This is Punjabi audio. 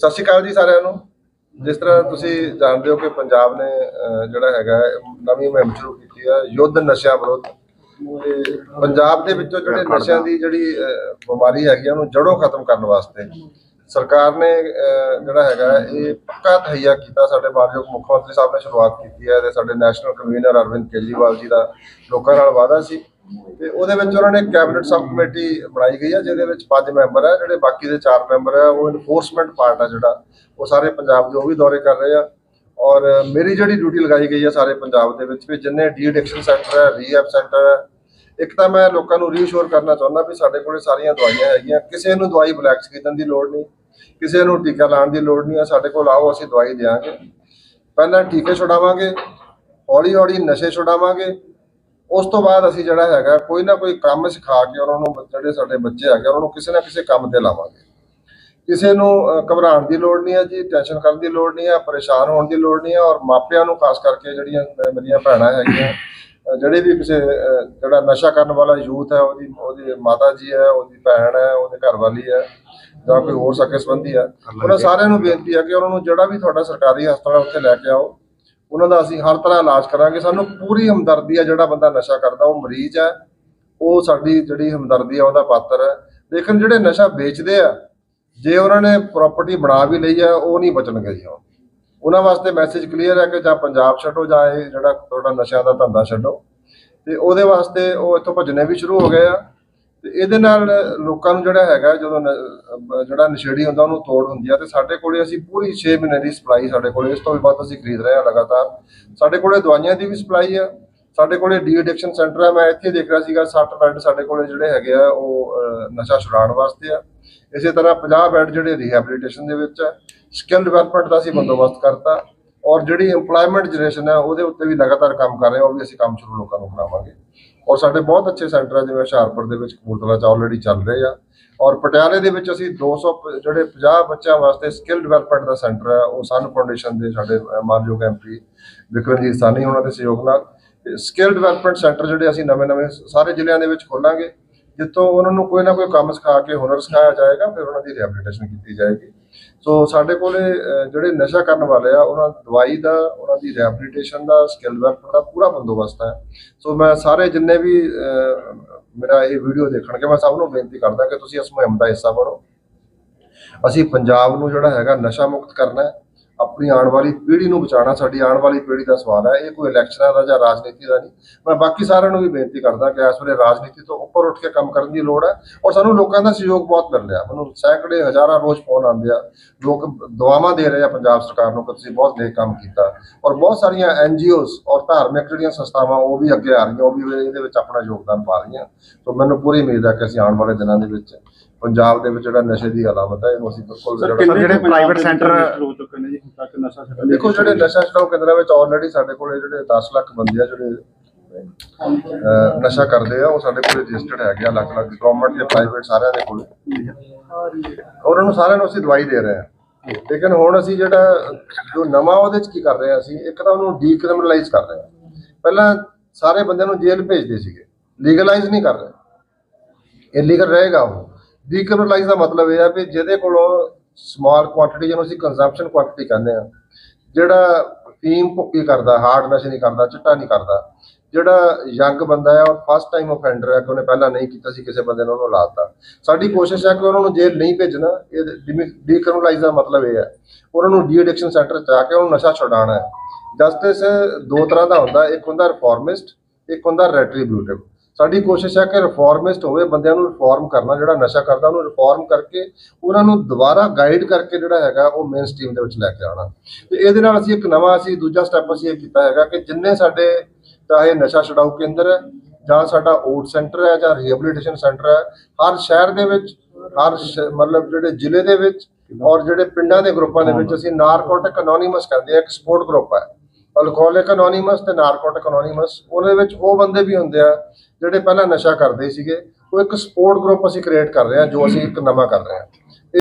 ਸਤਿ ਸ਼੍ਰੀ ਅਕਾਲ ਜੀ ਸਾਰਿਆਂ ਨੂੰ। ਜਿਸ ਤਰ੍ਹਾਂ ਤੁਸੀਂ ਜਾਣਦੇ ਹੋ ਕਿ ਪੰਜਾਬ ਨੇ ਜਿਹੜਾ ਹੈਗਾ ਨਵੀਂ ਮੁਹਿੰਮ ਸ਼ੁਰੂ ਕੀਤੀ ਹੈ ਯੁੱਧ ਨਸ਼ਿਆਂ ਵਿਰੁੱਧ। ਤੇ ਪੰਜਾਬ ਦੇ ਵਿੱਚੋਂ ਜਿਹੜੇ ਨਸ਼ਿਆਂ ਦੀ ਜਿਹੜੀ ਬਿਮਾਰੀ ਹੈਗੀ ਆ, ਉਹਨੂੰ ਜੜੋਂ ਖਤਮ ਕਰਨ ਵਾਸਤੇ ਸਰਕਾਰ ਨੇ ਜਿਹੜਾ ਹੈਗਾ ਇਹ ਪੱਕਾ ਤਹਈਆ ਕੀਤਾ। ਸਾਡੇ ਮਾਨਯੋਗ ਮੁੱਖ ਮੰਤਰੀ ਸਾਹਿਬ ਨੇ ਸ਼ੁਰੂਆਤ ਕੀਤੀ ਹੈ ਤੇ ਸਾਡੇ ਨੈਸ਼ਨਲ ਕਨਵੀਨਰ ਅਰਵਿੰਦ ਕੇਜਰੀਵਾਲ ਜੀ ਦਾ ਲੋਕਾਂ ਨਾਲ ਵਾਅਦਾ ਸੀ। ਤੇ ਉਹਦੇ ਵਿੱਚ ਉਹਨਾਂ ਨੇ ਕੈਬਨਿਟ ਸਬ ਕਮੇਟੀ ਬਣਾਈ ਗਈ ਹੈ ਜਿਹਦੇ ਵਿੱਚ ਪੰਜ ਮੈਂਬਰ ਹੈ ਜਿਹੜੇ ਬਾਕੀ ਦੇ ਚਾਰ ਮੈਂਬਰ ਹੈ ਉਹ ਇਨਫੋਰਸਮੈਂਟ ਪਾਰਟ ਆ ਜਿਹੜਾ, ਉਹ ਸਾਰੇ ਪੰਜਾਬ ਦੇ ਉਹ ਵੀ ਦੌਰੇ ਕਰ ਰਹੇ ਆ। ਔਰ ਮੇਰੀ ਜਿਹੜੀ ਡਿਊਟੀ ਲਗਾਈ ਗਈ ਹੈ ਸਾਰੇ ਪੰਜਾਬ ਦੇ ਵਿੱਚ ਵੀ ਜਿੰਨੇ ਡੀ ਐਡਿਕਸ਼ਨ ਸੈਂਟਰ ਹੈ ਰੀਹੈਬ ਸੈਂਟਰ ਹੈ ਇੱਕ ਤਾਂ ਮੈਂ ਲੋਕਾਂ ਨੂੰ ਰੀਅਸ਼ੋਰ ਕਰਨਾ ਚਾਹੁੰਦਾ ਵੀ ਸਾਡੇ ਕੋਲੇ ਸਾਰੀਆਂ ਦਵਾਈਆਂ ਹੈਗੀਆਂ, ਕਿਸੇ ਨੂੰ ਦਵਾਈ ਬਲੈਕ ਖਰੀਦਣ ਦੀ ਲੋੜ ਨਹੀਂ, ਕਿਸੇ ਨੂੰ ਟੀਕਾ ਲਾਉਣ ਦੀ ਲੋੜ ਨਹੀਂ ਹੈ ਸਾਡੇ ਕੋਲ ਆਓ, ਅਸੀਂ ਦਵਾਈ ਦੇਵਾਂਗੇ ਪਹਿਲਾਂ ਟੀਕੇ ਛੁਡਾਵਾਂਗੇ ਹੌਲੀ ਹੌਲੀ ਨਸ਼ੇ ਛੁਡਾਵਾਂਗੇ ਉਸ ਤੋਂ ਬਾਅਦ ਅਸੀਂ ਜਿਹੜਾ ਹੈਗਾ, ਕੋਈ ਨਾ ਕੋਈ ਕੰਮ ਸਿਖਾ ਕੇ ਉਹਨਾਂ ਨੂੰ ਜਿਹੜੇ ਸਾਡੇ ਬੱਚੇ ਹੈਗੇ ਉਹਨਾਂ ਨੂੰ ਕਿਸੇ ਨਾ ਕਿਸੇ ਕੰਮ ਤੇ ਲਾਵਾਂਗੇ। ਕਿਸੇ ਨੂੰ ਘਬਰਾਉਣ ਦੀ ਲੋੜ ਨਹੀਂ ਹੈ ਜੀ ਟੈਨਸ਼ਨ ਕਰਨ ਦੀ ਲੋੜ ਨਹੀਂ ਹੈ, ਪਰੇਸ਼ਾਨ ਹੋਣ ਦੀ ਲੋੜ ਨਹੀਂ ਹੈ ਔਰ ਮਾਪਿਆਂ ਨੂੰ ਖਾਸ ਕਰਕੇ ਜਿਹੜੀਆਂ ਮੇਰੀਆਂ ਭੈਣਾਂ ਹੈਗੀਆਂ ਜਿਹੜੇ ਵੀ ਕਿਸੇ ਜਿਹੜਾ ਨਸ਼ਾ ਕਰਨ ਵਾਲਾ ਯੂਥ ਹੈ, ਉਹਦੀ ਉਹਦੀ ਮਾਤਾ ਜੀ ਹੈ, ਉਹਦੀ ਭੈਣ ਹੈ, ਉਹਦੇ ਘਰ ਵਾਲੀ ਹੈ, ਜਾਂ ਕੋਈ ਹੋਰ ਸਕੇ ਸੰਬੰਧੀ ਹੈ, ਉਹਨਾਂ ਸਾਰਿਆਂ ਨੂੰ ਬੇਨਤੀ ਹੈ ਕਿ ਉਹਨਾਂ ਨੂੰ ਜਿਹੜਾ ਵੀ ਤੁਹਾਡਾ ਸਰਕਾਰੀ ਹਸਪਤਾਲ ਉੱਥੇ ਲੈ ਕੇ ਆਓ। ਉਹਨਾਂ ਦਾ ਅਸੀਂ ਹਰ ਤਰ੍ਹਾਂ ਇਲਾਜ ਕਰਾਂਗੇ। ਸਾਨੂੰ ਪੂਰੀ ਹਮਦਰਦੀ ਹੈ ਜਿਹੜਾ ਬੰਦਾ ਨਸ਼ਾ ਕਰਦਾ ਉਹ ਮਰੀਜ਼ ਹੈ ਉਹ ਸਾਡੀ ਜਿਹੜੀ ਹਮਦਰਦੀ ਹੈ ਉਹਦਾ ਪਾਤਰ ਹੈ ਲੇਕਿਨ ਜਿਹੜੇ ਨਸ਼ਾ ਵੇਚਦੇ ਆ ਜੇ ਉਹਨਾਂ ਨੇ ਪ੍ਰਾਪਰਟੀ ਬਣਾ ਵੀ ਲਈ ਹੈ ਉਹ ਨਹੀਂ ਬਚਣਗੇ ਜੀ ਉਹਨਾਂ ਵਾਸਤੇ ਮੈਸੇਜ ਕਲੀਅਰ ਹੈ ਕਿ ਜਾਂ ਪੰਜਾਬ ਛੱਡੋ ਜਾਂ ਇਹ ਜਿਹੜਾ ਤੁਹਾਡਾ ਨਸ਼ਿਆਂ ਦਾ ਧੰਦਾ ਛੱਡੋ। ਤੇ ਉਹਦੇ ਵਾਸਤੇ ਉਹ ਇੱਥੋਂ ਭੱਜਣੇ ਵੀ ਸ਼ੁਰੂ ਹੋ ਗਏ ਆ। ਤੇ ਇਹਦੇ ਨਾਲ ਲੋਕਾਂ ਨੂੰ ਜਿਹੜਾ ਹੈਗਾ ਜਦੋਂ ਨ- ਜਿਹੜਾ ਨਸ਼ੇੜੀ ਹੁੰਦਾ ਉਹਨੂੰ ਤੋੜ ਹੁੰਦੀ ਆ। ਤੇ ਸਾਡੇ ਕੋਲੇ ਅਸੀਂ ਪੂਰੀ 6 ਮਹੀਨੇ ਦੀ ਸਪਲਾਈ ਸਾਡੇ ਕੋਲੇ। ਇਸ ਤੋਂ ਵੀ ਵੱਧ ਅਸੀਂ ਖਰੀਦ ਰਹੇ ਹਾਂ ਲਗਾਤਾਰ। ਸਾਡੇ ਕੋਲੇ ਦਵਾਈਆਂ ਦੀ ਵੀ ਸਪਲਾਈ ਆ। ਸਾਡੇ ਕੋਲੇ ਡੀ ਐਡਿਕਸ਼ਨ ਸੈਂਟਰ ਆ। ਮੈਂ ਇੱਥੇ ਦੇਖ ਰਿਹਾ ਸੀਗਾ 60 ਬੈੱਡ ਸਾਡੇ ਕੋਲੇ ਜਿਹੜੇ ਹੈਗੇ ਆ ਉਹ ਅਹ, ਨਸ਼ਾ ਛੁਡਾਉਣ ਵਾਸਤੇ ਆ। ਇਸੇ ਤਰ੍ਹਾਂ 50 ਬੈੱਡ ਜਿਹੜੇ ਰੀਹੈਬਿਲਿਟੇਸ਼ਨ ਦੇ ਵਿੱਚ ਆ। ਸਕਿੱਲ ਡਿਵੈਲਪਮੈਂਟ ਦਾ ਅਸੀਂ ਬੰਦੋਬਸਤ ਕਰਤਾ। ਔਰ ਜਿਹੜੀ EMPLOYMENT ਜਨਰੇਸ਼ਨ ਹੈ ਉਹਦੇ ਉੱਤੇ ਵੀ ਲਗਾਤਾਰ ਕੰਮ ਕਰ ਰਹੇ ਹਾਂ ਉਹ ਵੀ ਅਸੀਂ ਕੰਮ ਸ਼ੁਰੂ ਲੋਕਾਂ ਨੂੰ ਕਰਾਵਾਂਗੇ। ਔਰ ਸਾਡੇ ਬਹੁਤ ਅੱਛੇ ਸੈਂਟਰ ਆ ਜਿਵੇਂ ਹੁਸ਼ਿਆਰਪੁਰ ਦੇ ਵਿੱਚ ਕਪੂਰਥਲਾ ਚ ਆਲਰੇਡੀ ਚੱਲ ਰਹੇ ਆ। ਔਰ ਪਟਿਆਲੇ ਦੇ ਵਿੱਚ ਅਸੀਂ 200 ਪ- ਜਿਹੜੇ 50 ਬੱਚਿਆਂ ਵਾਸਤੇ ਸਕਿੱਲ ਡਿਵੈਲਪਮੈਂਟ ਦਾ ਸੈਂਟਰ ਹੈ ਉਹ ਸਨ ਫਾਊਂਡੇਸ਼ਨ ਦੇ ਸਾਡੇ ਅਹ, ਮਾਨਯੋਗ ਐਮਪੀ ਵਿਕਰਮਜੀਤ ਸਾਨੀ ਉਹਨਾਂ ਦੇ ਸਹਿਯੋਗ ਨਾਲ। ਸਕਿੱਲ ਡਿਵੈਲਪਮੈਂਟ ਸੈਂਟਰ ਜਿਹੜੇ ਅਸੀਂ ਨਵੇਂ-ਨਵੇਂ ਸਾਰੇ ਜ਼ਿਲ੍ਹਿਆਂ ਦੇ ਵਿੱਚ ਖੋਲਾਂਗੇ ਜਿੱਥੋਂ ਉਹਨਾਂ ਨੂੰ ਕੋਈ ਨਾ ਕੋਈ ਕੰਮ ਸਿਖਾ ਕੇ ਹੁਨਰ ਸਿਖਾਇਆ ਜਾਏਗਾ ਫਿਰ ਉਹਨਾਂ ਦੀ ਰਿਹੈਬਿਲਿਟੇਸ਼ਨ ਕੀਤੀ ਜਾਏਗੀ। ਸੋ ਸਾਡੇ ਕੋਲੇ ਜਿਹੜੇ ਨਸ਼ਾ ਕਰਨ ਵਾਲੇ ਆ ਉਹਨਾਂ ਦਵਾਈ ਦਾ ਉਹਨਾਂ ਦੀ ਰਿਹੈਬਿਲਿਟੇਸ਼ਨ ਦਾ ਸਕਿੱਲ ਡਿਵੈਲਪਮੈਂਟ ਦਾ ਪੂਰਾ ਬੰਦੋਬਸਤ ਹੈ। ਸੋ ਮੈਂ ਸਾਰੇ ਜਿੰਨੇ ਵੀ ਅਹ, ਮੇਰਾ ਇਹ ਵੀਡੀਓ ਦੇਖਣਗੇ ਮੈਂ ਸਭ ਨੂੰ ਬੇਨਤੀ ਕਰਦਾ ਕਿ ਤੁਸੀਂ ਇਸ ਮੁਹਿੰਮ ਦਾ ਹਿੱਸਾ ਬਣੋ। ਅਸੀਂ ਪੰਜਾਬ ਨੂੰ ਜਿਹੜਾ ਹੈਗਾ ਨਸ਼ਾ ਮੁਕਤ ਕਰਨਾ ਹੈ। ਆਪਣੀ ਆਉਣ ਵਾਲੀ ਪੀੜ੍ਹੀ ਨੂੰ ਬਚਾਉਣਾ ਸਾਡੀ ਆਉਣ ਵਾਲੀ ਪੀੜ੍ਹੀ ਦਾ ਸਵਾਲ ਹੈ, ਇਹ ਕੋਈ ਇਲੈਕਸ਼ਨਾਂ ਦਾ ਜਾਂ ਰਾਜਨੀਤੀ ਦਾ ਨਹੀਂ। ਮੈਂ ਬਾਕੀ ਸਾਰਿਆਂ ਨੂੰ ਵੀ ਬੇਨਤੀ ਕਰਦਾ ਕਿ ਇਸ ਵੇਲੇ ਰਾਜਨੀਤੀ ਤੋਂ ਉੱਪਰ ਉੱਠ ਕੇ ਕੰਮ ਕਰਨ ਦੀ ਲੋੜ ਹੈ ਔਰ ਸਾਨੂੰ ਲੋਕਾਂ ਦਾ ਸਹਿਯੋਗ ਬਹੁਤ ਮਿਲ ਰਿਹਾ। ਮੈਨੂੰ ਸੈਂਕੜੇ ਹਜ਼ਾਰਾਂ ਰੋਜ਼ ਫੋਨ ਆਉਂਦੇ ਆ, ਲੋਕ ਦੁਆਵਾਂ ਦੇ ਰਹੇ ਆ ਪੰਜਾਬ ਸਰਕਾਰ ਨੂੰ ਕਿ ਤੁਸੀਂ ਬਹੁਤ ਨੇਕ ਕੰਮ ਕੀਤਾ ਔਰ ਬਹੁਤ ਸਾਰੀਆਂ ਐਨ ਐਨਜੀਓਜ਼ ਔਰ ਧਾਰਮਿਕ ਜਿਹੜੀਆਂ ਸੰਸਥਾਵਾਂ ਉਹ ਵੀ ਅੱਗੇ ਆ ਰਹੀਆਂ, ਉਹ ਵੀ ਇਹਦੇ ਵਿੱਚ ਆਪਣਾ ਯੋਗਦਾਨ ਪਾ ਰਹੀਆਂ। ਸੋ ਮੈਨੂੰ ਪੂਰੀ ਉਮੀਦ ਹੈ ਕਿ ਅਸੀਂ ਆਉਣ ਵਾਲੇ ਦਿਨਾਂ ਦੇ ਵਿੱਚ ਪੰਜਾਬ ਦੇ ਵਿੱਚ ਜਿਹੜਾ ਨਸ਼ੇ ਦੀ ਅਲਾਮਤ ਹੈ ਇਹਨੂੰ ਅਸੀਂ ਬਿਲਕੁਲ ਜਿਹੜਾ- ਜਿਹੜੇ ਪ੍ਰਾਈਵੇਟ ਸੈਂਟਰ ਹੋ ਚੁੱਕੇ ਨੇ ਜੀ? ਹੁਣ ਤੱਕ ਨਸ਼ਾ ਛੱਡਣ ਦੀ ਦੇਖੋ ਜਿਹੜੇ ਨਸ਼ਾ ਛਡਾਓ ਕੇਂਦਰਾਂ ਵਿੱਚ ਆਲਰੇਡੀ ਸਾਡੇ ਕੋਲੇ ਜਿਹੜੇ 10 ਲੱਖ ਬੰਦੇ ਆ ਜਿਹੜੇ ਨਸ਼ਾ ਕਰਦੇ ਆ ਉਹ ਸਾਡੇ ਕੋਲੇ ਰਜਿਸਟਰਡ ਹੈਗੇ ਆ ਲੱਖ ਲੱਖ ਗਵਰਨਮੈਂਟ ਤੇ ਪ੍ਰਾਈਵੇਟ ਸਾਰਿਆਂ ਦੇ ਕੋਲੇ। ਉਹਨਾਂ ਨੂੰ ਸਾਰਿਆਂ ਨੂੰ ਅਸੀਂ ਦਵਾਈ ਦੇ ਰਹੇ ਹਾਂ ਲੇਕਿਨ ਹੁਣ ਅਸੀਂ ਜਿਹੜਾ ਜੋ ਨਵਾਂ ਉਹਦੇ ਚ ਕੀ ਕਰ ਰਹੇ ਹਾਂ ਅਸੀਂ ਇੱਕ ਤਾਂ ਉਹਨੂੰ ਡੀਕ੍ਰਿਮੀਨਲਾਈਜ਼ ਕਰ ਰਹੇ ਹਾਂ ਪਹਿਲਾਂ ਸਾਰੇ ਬੰਦਿਆਂ ਨੂੰ ਜੇਲ੍ਹ ਭੇਜਦੇ ਸੀਗੇ। ਲੀਗਲਾਈਜ਼ ਨਹੀਂ ਕਰ ਰਹੇ। ਇਲੀਗਲ ਰਹੇਗਾ ਉਹ। ਡੀਕਰਨਲਾਈਜ਼ ਦਾ ਮਤਲਬ ਇਹ ਹੈ ਵੀ ਜਿਹਦੇ ਕੋਲੋਂ ਸਮਾਲ ਕੁਆਂਟੀਟੀ ਜਿਹਨੂੰ ਅਸੀਂ ਕੰਜ਼ੰਪਸ਼ਨ ਕੁਆਂਟੀਟੀ ਕਹਿੰਦੇ ਆ ਜਿਹੜਾ ਫੀਮ ਭੁੱਕੀ ਕਰਦਾ ਹਾਰਡ ਨਸ਼ੇ ਨਹੀਂ ਕਰਦਾ, ਚਿੱਟਾ ਨਹੀਂ ਕਰਦਾ, ਜਿਹੜਾ ਯੰਗ ਬੰਦਾ ਹੈ ਔਰ ਫਸਟ ਟਾਈਮ ਆਫੈਂਡਰ ਹੈ, ਕਿ ਉਹਨੇ ਪਹਿਲਾਂ ਨਹੀਂ ਕੀਤਾ ਸੀ ਕਿਸੇ ਬੰਦੇ ਨੇ ਉਹਨੂੰ ਲਾਤਾ। ਸਾਡੀ ਕੋਸ਼ਿਸ਼ ਹੈ ਕਿ ਉਹਨਾਂ ਨੂੰ ਜੇਲ੍ਹ ਨਹੀਂ ਭੇਜਣਾ, ਇਹ ਡੀਕ੍ਰਿਮੀਨਲਾਈਜ਼ ਦਾ ਮਤਲਬ ਇਹ ਹੈ। ਉਹਨਾਂ ਨੂੰ ਡੀ ਐਡਿਕਸ਼ਨ ਸੈਂਟਰ ਚ ਆ ਕੇ ਉਹਨੂੰ ਨਸ਼ਾ ਛੁਡਾਉਣਾ ਹੈ। ਜਸਟਿਸ ਦੋ ਤਰ੍ਹਾਂ ਦਾ ਹੁੰਦਾ, ਇੱਕ ਹੁੰਦਾ ਰਿਫਾਰਮਿਸਟ ਇੱਕ ਹੁੰਦਾ ਰੈਟਰੀਬਿਊਟਿਵ ਸਾਡੀ ਕੋਸ਼ਿਸ਼ ਹੈ ਕਿ ਰਿਫਾਰਮਿਸਟ ਹੋਵੇ ਬੰਦਿਆਂ ਨੂੰ ਰਿਫਾਰਮ ਕਰਨਾ ਜਿਹੜਾ ਨਸ਼ਾ ਕਰਦਾ ਉਹਨੂੰ ਰਿਫਾਰਮ ਕਰਕੇ ਉਹਨਾਂ ਨੂੰ ਦੁਬਾਰਾ ਗਾਈਡ ਕਰਕੇ ਜਿਹੜਾ ਹੈਗਾ ਉਹ ਮੇਨ ਸਟ੍ਰੀਮ ਦੇ ਵਿੱਚ ਲੈ ਕੇ ਆਉਣਾ। ਤੇ ਇਹਦੇ ਨਾਲ ਅਸੀਂ ਇੱਕ ਨਵਾਂ ਅਸੀਂ ਦੂਜਾ ਸਟੈਪ ਅਸੀਂ ਇਹ ਕੀਤਾ ਹੈਗਾ ਕਿ ਜਿੰਨੇ ਸਾਡੇ ਚਾਹੇ ਨਸ਼ਾ ਛਡਾਊ ਕੇਂਦਰ ਹੈ ਜਾਂ ਸਾਡਾ ਓਟ ਸੈਂਟਰ ਹੈ ਜਾਂ ਰੀਹੈਬਿਲਿਟੇਸ਼ਨ ਸੈਂਟਰ ਹੈ ਹਰ ਸ਼ਹਿਰ ਦੇ ਵਿੱਚ ਹਰ ਮਤਲਬ ਜਿਹੜੇ ਜ਼ਿਲ੍ਹੇ ਦੇ ਵਿੱਚ ਔਰ ਜਿਹੜੇ ਪਿੰਡਾਂ ਦੇ ਗਰੁੱਪਾਂ ਦੇ ਵਿੱਚ ਅਸੀਂ ਨਾਰਕੋਟਿਕ ਅਨੋਨਿਮਸ ਕਹਿੰਦੇ ਆ ਇੱਕ ਸਪੋਰਟ ਗਰੁੱਪ ਹੈ। ਅਲਕੋਹਲਿਕ ਅਨੋਨਿਮਸ ਤੇ ਨਾਰਕੋਟਿਕ ਅਨੋਨਿਮਸ ਉਹਦੇ ਵਿੱਚ ਉਹ ਬੰਦੇ ਵੀ ਹੁੰਦੇ ਆ ਜਿਹੜੇ ਪਹਿਲਾਂ ਨਸ਼ਾ ਕਰਦੇ ਸੀਗੇ, ਉਹ ਇੱਕ ਸਪੋਰਟ ਗਰੁੱਪ ਅਸੀਂ ਕ੍ਰੀਏਟ ਕਰ ਰਹੇ ਹਾਂ, ਜੋ ਅਸੀਂ ਇੱਕ ਨਵਾਂ ਕਰ ਰਹੇ ਹਾਂ।